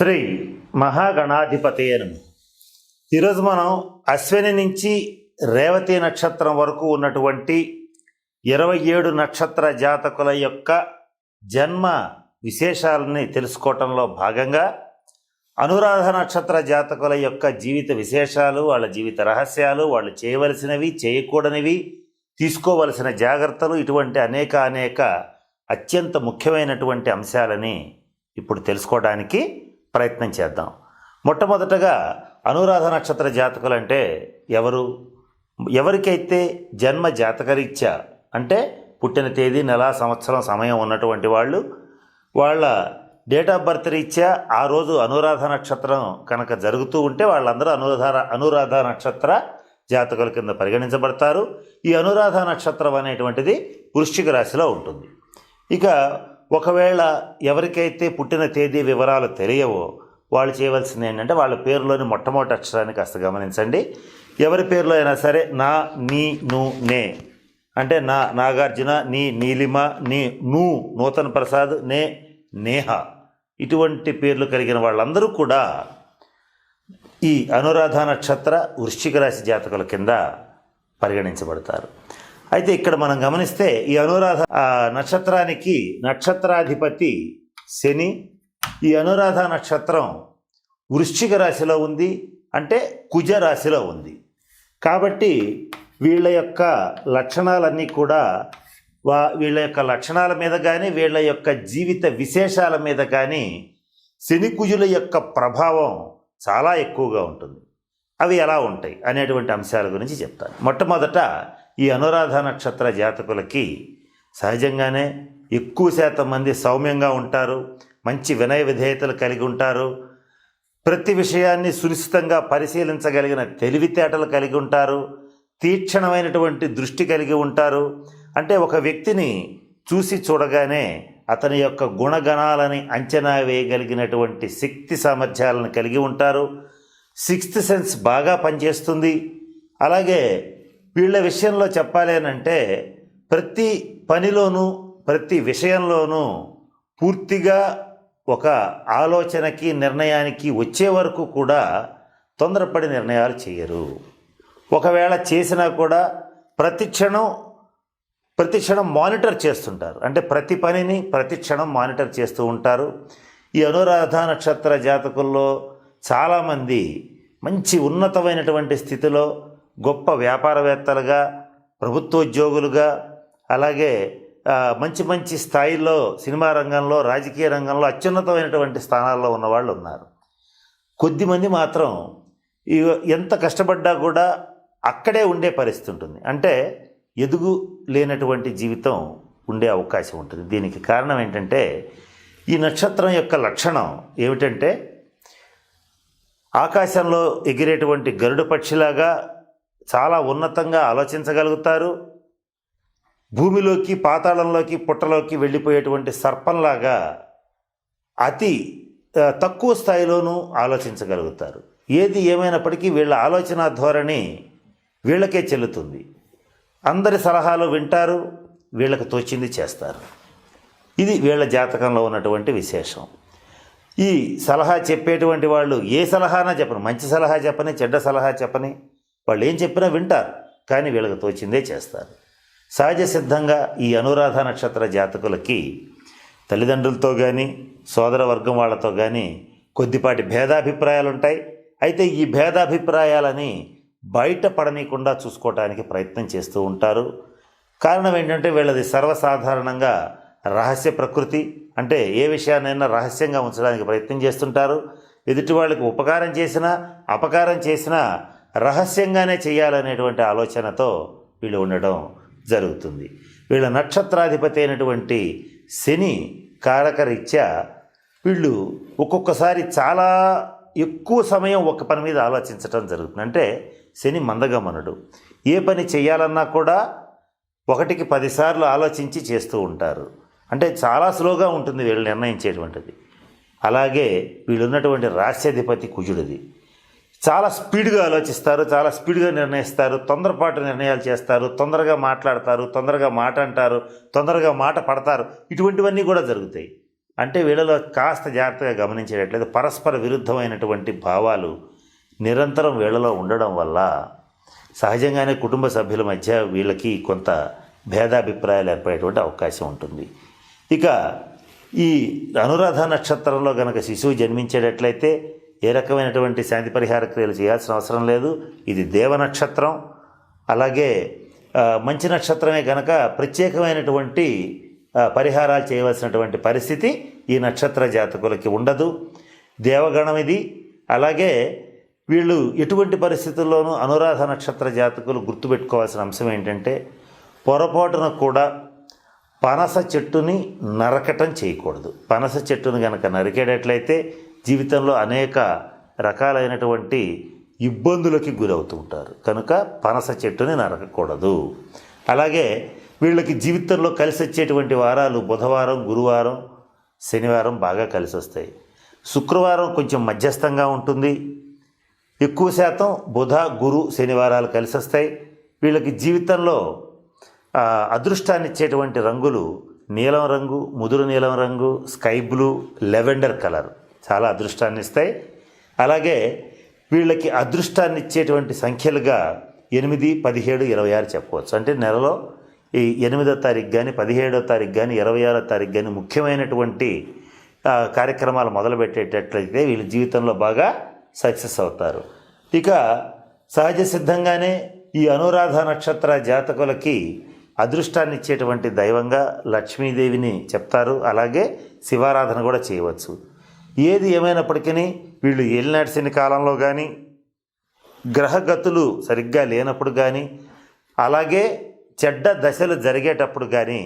శ్రీ మహాగణాధిపతయను ఈరోజు మనం అశ్విని నుంచి రేవతి నక్షత్రం వరకు ఉన్నటువంటి ఇరవై ఏడు నక్షత్ర జాతకుల యొక్క జన్మ విశేషాలని తెలుసుకోవటంలో భాగంగా అనురాధ నక్షత్ర జాతకుల యొక్క జీవిత విశేషాలు వాళ్ళ జీవిత రహస్యాలు వాళ్ళు చేయవలసినవి చేయకూడనివి తీసుకోవలసిన జాగ్రత్తలు ఇటువంటి అనేక అనేక అత్యంత ముఖ్యమైనటువంటి అంశాలని ఇప్పుడు తెలుసుకోవడానికి ప్రయత్నం చేద్దాం. మొట్టమొదటగా అనురాధ నక్షత్ర జాతకులు అంటే ఎవరు? ఎవరికైతే జన్మ జాతకరీత్యా అంటే పుట్టిన తేదీ నెల సంవత్సరం సమయం ఉన్నటువంటి వాళ్ళు వాళ్ళ డేట్ ఆఫ్ బర్త్ రీత్యా ఆ రోజు అనురాధ నక్షత్రం కనుక జరుగుతూ ఉంటే వాళ్ళందరూ అనురాధ అనురాధ నక్షత్ర జాతకుల కింద పరిగణించబడతారు. ఈ అనురాధ నక్షత్రం అనేటువంటిది వృశ్చిక రాశిలో ఉంటుంది. ఇక ఒకవేళ ఎవరికైతే పుట్టిన తేదీ వివరాలు తెలియవో వాళ్ళు చేయవలసింది ఏంటంటే వాళ్ళ పేరులోని మొట్టమొదటి అక్షరాన్ని కాస్త గమనించండి. ఎవరి పేరులో అయినా సరే నా నీ ను నే. అంటే నా నాగార్జున నీ నీలిమ నీ నూ నూతన్ ప్రసాద్ నే నేహ. ఇటువంటి పేర్లు కలిగిన వాళ్ళందరూ కూడా ఈ అనురాధ నక్షత్ర వృశ్చిక రాశి జాతకుల కింద పరిగణించబడతారు. అయితే ఇక్కడ మనం గమనిస్తే ఈ అనురాధ నక్షత్రానికి నక్షత్రాధిపతి శని. ఈ అనురాధ నక్షత్రం వృశ్చిక రాశిలో ఉంది అంటే కుజ రాశిలో ఉంది. కాబట్టి వీళ్ళ యొక్క లక్షణాలన్నీ కూడా వా వీళ్ళ యొక్క లక్షణాల మీద కానీ వీళ్ళ యొక్క జీవిత విశేషాల మీద కానీ శని కుజుల యొక్క ప్రభావం చాలా ఎక్కువగా ఉంటుంది. అవి ఎలా ఉంటాయి అనేటువంటి అంశాల గురించి చెప్తాను. మొట్టమొదట ఈ అనురాధ నక్షత్ర జాతకులకి సహజంగానే ఎక్కువ శాతం మంది సౌమ్యంగా ఉంటారు మంచి వినయ విధేయతలు కలిగి ఉంటారు ప్రతి విషయాన్ని సునిశ్చితంగా పరిశీలించగలిగిన తెలివితేటలు కలిగి ఉంటారు తీక్షణమైనటువంటి దృష్టి కలిగి ఉంటారు. అంటే ఒక వ్యక్తిని చూసి చూడగానే అతని యొక్క గుణగణాలని అంచనా వేయగలిగినటువంటి శక్తి సామర్థ్యాలను కలిగి ఉంటారు. సిక్స్త్ సెన్స్ బాగా పనిచేస్తుంది. అలాగే వీళ్ళ విషయంలో చెప్పాలి అంటే ప్రతి పనిలోనూ ప్రతి విషయంలోనూ పూర్తిగా ఒక ఆలోచనకి నిర్ణయానికి వచ్చే వరకు కూడా తొందరపడి నిర్ణయాలు చేయరు. ఒకవేళ చేసినా కూడా ప్రతి క్షణం ప్రతి క్షణం మానిటర్ చేస్తుంటారు. అంటే ప్రతి పనిని ప్రతి క్షణం మానిటర్ చేస్తూ ఉంటారు. ఈ అనురాధ నక్షత్ర జాతకుల్లో చాలామంది మంచి ఉన్నతమైనటువంటి స్థితిలో గొప్ప వ్యాపారవేత్తలుగా ప్రభుత్వోద్యోగులుగా అలాగే మంచి మంచి స్థాయిలో సినిమా రంగంలో రాజకీయ రంగంలో అత్యున్నతమైనటువంటి స్థానాల్లో ఉన్నవాళ్ళు ఉన్నారు. కొద్దిమంది మాత్రం ఎంత కష్టపడ్డా కూడా అక్కడే ఉండే పరిస్థితి ఉంటుంది. అంటే ఎదుగు లేనటువంటి జీవితం ఉండే అవకాశం ఉంటుంది. దీనికి కారణం ఏంటంటే ఈ నక్షత్రం యొక్క లక్షణం ఏమిటంటే ఆకాశంలో ఎగిరేటువంటి గరుడ పక్షిలాగా చాలా ఉన్నతంగా ఆలోచించగలుగుతారు. భూమిలోకి పాతాళంలోకి పుట్టలోకి వెళ్ళిపోయేటువంటి సర్పంలాగా అతి తక్కువ స్థాయిలోనూ ఆలోచించగలుగుతారు. ఏది ఏమైనప్పటికీ వీళ్ళ ఆలోచన ధోరణి వీళ్ళకే చెల్లుతుంది. అందరి సలహాలు వింటారు వీళ్ళకి తోచింది చేస్తారు. ఇది వీళ్ళ జాతకంలో ఉన్నటువంటి విశేషం. ఈ సలహా చెప్పేటువంటి వాళ్ళు ఏ సలహానా చెప్పని. మంచి సలహా చెప్పని చెడ్డ సలహా చెప్పని వాళ్ళు ఏం చెప్పినా వింటారు కానీ వీళ్ళకి తోచిందే చేస్తారు. సహజ సిద్ధంగా ఈ అనురాధ నక్షత్ర జాతకులకి తల్లిదండ్రులతో కానీ సోదర వర్గం వాళ్ళతో కానీ కొద్దిపాటి భేదాభిప్రాయాలు ఉంటాయి అయితే ఈ భేదాభిప్రాయాలని బయట పడనీయకుండా చూసుకోవటానికి ప్రయత్నం చేస్తూ ఉంటారు. కారణం ఏంటంటే వీళ్ళది సర్వసాధారణంగా రహస్య ప్రకృతి. అంటే ఏ విషయాన్నైనా రహస్యంగా ఉంచడానికి ప్రయత్నం చేస్తుంటారు. ఎదుటి వాళ్ళకి ఉపకారం చేసినా అపకారం చేసినా రహస్యంగానే చేయాలనేటువంటి ఆలోచనతో వీళ్ళు ఉండడం జరుగుతుంది. వీళ్ళ నక్షత్రాధిపతి అయినటువంటి శని కారకరీత్యా వీళ్ళు ఒక్కొక్కసారి చాలా ఎక్కువ సమయం ఒక పని మీద ఆలోచించటం జరుగుతుంది. అంటే శని మందగమనుడు. ఏ పని చేయాలన్నా కూడా ఒకటికి పదిసార్లు ఆలోచించి చేస్తూ ఉంటారు. అంటే చాలా స్లోగా ఉంటుంది వీళ్ళు నిర్ణయించేటువంటిది. అలాగే వీళ్ళున్నటువంటి రాశ్యాధిపతి కుజుడిది. చాలా స్పీడ్గా ఆలోచిస్తారు చాలా స్పీడ్గా నిర్ణయిస్తారు తొందరపాటు నిర్ణయాలు చేస్తారు తొందరగా మాట్లాడతారు తొందరగా మాట అంటారు తొందరగా మాట పడతారు. ఇటువంటివన్నీ కూడా జరుగుతాయి. అంటే వీళ్ళలో కాస్త జాగ్రత్తగా గమనించేటట్లేదు పరస్పర విరుద్ధమైనటువంటి భావాలు నిరంతరం వీళ్ళలో ఉండడం వల్ల సహజంగానే కుటుంబ సభ్యుల మధ్య వీళ్ళకి కొంత భేదాభిప్రాయాలు ఏర్పడేటువంటి అవకాశం ఉంటుంది. ఇక ఈ అనురాధ నక్షత్రంలో గనక శిశువు జన్మించేటట్లయితే ఏ రకమైనటువంటి శాంతి పరిహార క్రియలు చేయాల్సిన అవసరం లేదు. ఇది దేవ నక్షత్రం. అలాగే మంచి నక్షత్రమే కనుక ప్రత్యేకమైనటువంటి పరిహారాలు చేయవలసినటువంటి పరిస్థితి ఈ నక్షత్ర జాతకులకి ఉండదు. దేవగణం ఇది. అలాగే వీళ్ళు ఎటువంటి పరిస్థితుల్లోనూ అనురాధ నక్షత్ర జాతకులు గుర్తుపెట్టుకోవాల్సిన అంశం ఏంటంటే పొరపాటున కూడా పనస చెట్టుని నరకటం చేయకూడదు. పనస చెట్టుని కనుక నరికేటట్లయితే జీవితంలో అనేక రకాలైనటువంటి ఇబ్బందులకి గురవుతూ ఉంటారు. కనుక పనస చెట్టుని నరకకూడదు. అలాగే వీళ్ళకి జీవితంలో కలిసి వచ్చేటువంటి వారాలు బుధవారం గురువారం శనివారం బాగా కలిసి వస్తాయి శుక్రవారం కొంచెం మధ్యస్థంగా ఉంటుంది. ఎక్కువ శాతం బుధ గురు శనివారాలు కలిసి వస్తాయి వీళ్ళకి జీవితంలో ఆ, అదృష్టాన్ని ఇచ్చేటువంటి రంగులు నీలం రంగు ముదురు నీలం రంగు స్కై బ్లూ లెవెండర్ కలర్. చాలా అదృష్టాన్ని ఇస్తాయి. అలాగే వీళ్ళకి అదృష్టాన్ని ఇచ్చేటువంటి సంఖ్యలుగా ఎనిమిది పదిహేడు ఇరవై ఆరు చెప్పవచ్చు. అంటే నెలలో ఈ ఎనిమిదో తారీఖు కానీ పదిహేడో తారీఖు కానీ ఇరవై ఆరో తారీఖు కానీ ముఖ్యమైనటువంటి కార్యక్రమాలు మొదలుపెట్టేటట్లయితే వీళ్ళ జీవితంలో బాగా సక్సెస్ అవుతారు. ఇక సహజ సిద్ధంగానే ఈ అనురాధ నక్షత్ర జాతకులకి అదృష్టాన్ని ఇచ్చేటువంటి దైవంగా లక్ష్మీదేవిని చెప్తారు. అలాగే శివారాధన కూడా చేయవచ్చు. ఏది ఏమైనప్పటికీ వీళ్ళు ఏలినాటి శని కాలంలో కానీ గ్రహగతులు సరిగ్గా లేనప్పుడు కానీ అలాగే చెడ్డ దశలు జరిగేటప్పుడు కానీ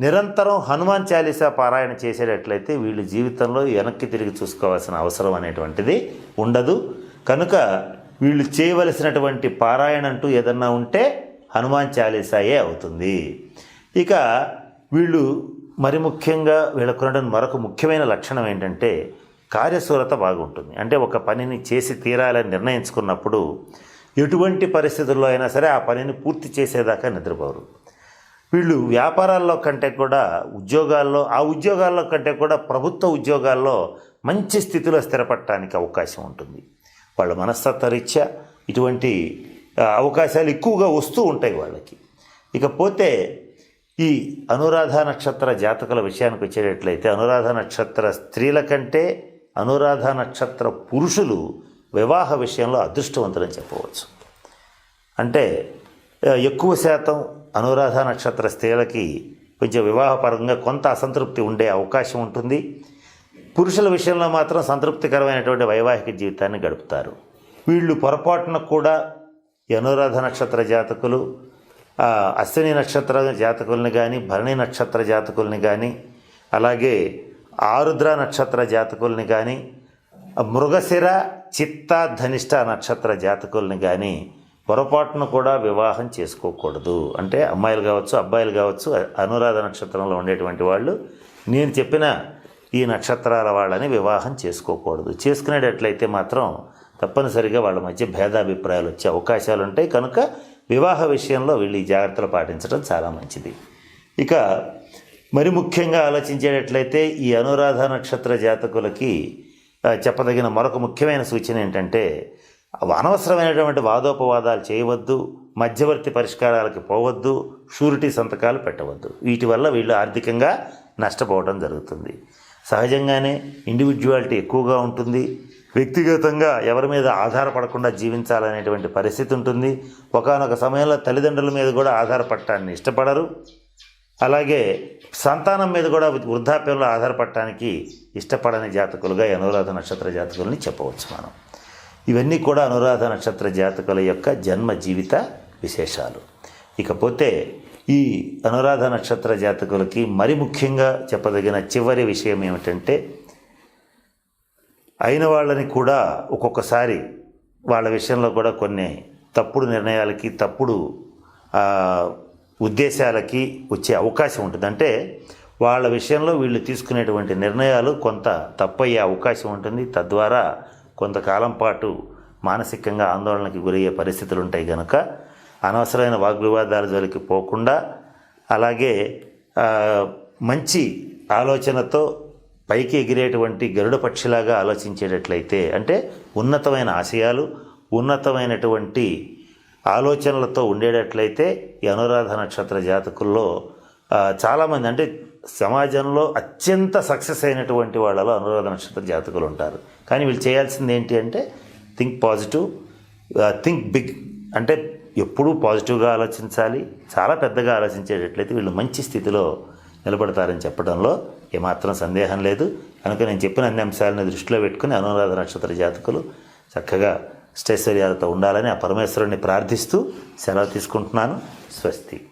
నిరంతరం హనుమాన్ చాలీసా పారాయణ చేసేటట్లయితే వీళ్ళు జీవితంలో వెనక్కి తిరిగి చూసుకోవాల్సిన అవసరం అనేటువంటిది ఉండదు. కనుక వీళ్ళు చేయవలసినటువంటి పారాయణ అంటూ ఏదన్నా ఉంటే హనుమాన్ చాలీసాయే అవుతుంది. ఇక వీళ్ళు మరి ముఖ్యంగా వీళ్ళకున్నటువంటి మరొక ముఖ్యమైన లక్షణం ఏంటంటే కార్యశూరత బాగుంటుంది. అంటే ఒక పనిని చేసి తీరాలని నిర్ణయించుకున్నప్పుడు ఎటువంటి పరిస్థితుల్లో అయినా సరే ఆ పనిని పూర్తి చేసేదాకా నిద్రపోరు. వీళ్ళు వ్యాపారాల్లో కంటే కూడా ఉద్యోగాల్లో ఆ ఉద్యోగాల్లో కంటే కూడా ప్రభుత్వ ఉద్యోగాల్లో మంచి స్థితిలో స్థిరపడటానికి అవకాశం ఉంటుంది. వాళ్ళ మనస్తత్వ రీత్యా ఇటువంటి అవకాశాలు ఎక్కువగా వస్తూ ఉంటాయి వాళ్ళకి. ఇకపోతే ఈ అనురాధ నక్షత్ర జాతకుల విషయానికి వచ్చేటట్లయితే అనురాధ నక్షత్ర స్త్రీల కంటే అనురాధ నక్షత్ర పురుషులు వివాహ విషయంలో అదృష్టవంతులని చెప్పవచ్చు. అంటే ఎక్కువ శాతం అనురాధ నక్షత్ర స్త్రీలకి కొంచెం వివాహపరంగా కొంత అసంతృప్తి ఉండే అవకాశం ఉంటుంది. పురుషుల విషయంలో మాత్రం సంతృప్తికరమైనటువంటి వైవాహిక జీవితాన్ని గడుపుతారు. వీళ్ళు పొరపాటున కూడా ఈ అనురాధ నక్షత్ర జాతకులు అశ్విని నక్షత్ర జాతకుల్ని కానీ భరణి నక్షత్ర జాతకుల్ని కానీ అలాగే ఆరుద్ర నక్షత్ర జాతకుల్ని కానీ మృగశిర చిత్త ధనిష్ట నక్షత్ర జాతకుల్ని కానీ పొరపాటును కూడా వివాహం చేసుకోకూడదు. అంటే అమ్మాయిలు కావచ్చు అబ్బాయిలు కావచ్చు అనురాధ నక్షత్రంలో ఉండేటువంటి వాళ్ళు నేను చెప్పిన ఈ నక్షత్రాల వాళ్ళని వివాహం చేసుకోకూడదు. చేసుకునేటట్లయితే మాత్రం తప్పనిసరిగా వాళ్ళ మధ్య భేదాభిప్రాయాలు వచ్చే అవకాశాలు ఉంటాయి కనుక వివాహ విషయంలో వీళ్ళు ఈ జాగ్రత్తలు పాటించడం చాలా మంచిది. ఇక మరి ముఖ్యంగా ఆలోచించేటట్లయితే ఈ అనురాధ నక్షత్ర జాతకులకి చెప్పదగిన మరొక ముఖ్యమైన సూచన ఏంటంటే అనవసరమైనటువంటి వాదోపవాదాలు చేయవద్దు మధ్యవర్తి పరిష్కారాలకి పోవద్దు షూరిటీ సంతకాలు పెట్టవద్దు. వీటి వల్ల వీళ్ళు ఆర్థికంగా నష్టపోవడం జరుగుతుంది. సహజంగానే ఇండివిజువాలిటీ ఎక్కువగా ఉంటుంది. వ్యక్తిగతంగా ఎవరి మీద ఆధారపడకుండా జీవించాలనేటువంటి పరిస్థితి ఉంటుంది. ఒకానొక సమయంలో తల్లిదండ్రుల మీద కూడా ఆధారపడటాన్ని ఇష్టపడరు. అలాగే సంతానం మీద కూడా వృద్ధాప్యంలో ఆధారపడటానికి ఇష్టపడని జాతకులుగా అనురాధ నక్షత్ర జాతకులని చెప్పవచ్చు మనం. ఇవన్నీ కూడా అనురాధ నక్షత్ర జాతకుల యొక్క జన్మ జీవిత విశేషాలు. ఇకపోతే ఈ అనురాధ నక్షత్ర జాతకులకి మరి ముఖ్యంగా చెప్పదగిన చివరి విషయం ఏమిటంటే అయిన వాళ్ళని కూడా ఒక్కొక్కసారి వాళ్ళ విషయంలో కూడా కొన్ని తప్పుడు నిర్ణయాలకి తప్పుడు ఉద్దేశాలకి వచ్చే అవకాశం ఉంటుంది. అంటే వాళ్ళ విషయంలో వీళ్ళు తీసుకునేటువంటి నిర్ణయాలు కొంత తప్పయ్యే అవకాశం ఉంటుంది. తద్వారా కొంతకాలం పాటు మానసికంగా ఆందోళనకి గురయ్యే పరిస్థితులు ఉంటాయి కనుక అనవసరమైన వాగ్వివాదాల జోలికి పోకుండా అలాగే మంచి ఆలోచనతో పైకి ఎగిరేటువంటి గరుడ పక్షిలాగా ఆలోచించేటట్లయితే అంటే ఉన్నతమైన ఆశయాలు ఉన్నతమైనటువంటి ఆలోచనలతో ఉండేటట్లయితే ఈ అనురాధ నక్షత్ర జాతకుల్లో చాలామంది అంటే సమాజంలో అత్యంత సక్సెస్ అయినటువంటి వాళ్ళలో అనురాధ నక్షత్ర జాతకులు ఉంటారు. కానీ వీళ్ళు చేయాల్సింది ఏంటి అంటే థింక్ పాజిటివ్ థింక్ బిగ్. అంటే ఎప్పుడూ పాజిటివ్గా ఆలోచించాలి చాలా పెద్దగా ఆలోచించేటట్లయితే వీళ్ళు మంచి స్థితిలో నిలబడతారని చెప్పడంలో ఏమాత్రం సందేహం లేదు. కనుక నేను చెప్పిన అన్ని అంశాలను దృష్టిలో పెట్టుకుని అనురాధ నక్షత్ర జాతకులు చక్కగా స్టైశ్వర్యాలతో ఉండాలని ఆ పరమేశ్వరుని ప్రార్థిస్తూ సెలవు తీసుకుంటున్నాను. స్వస్తి.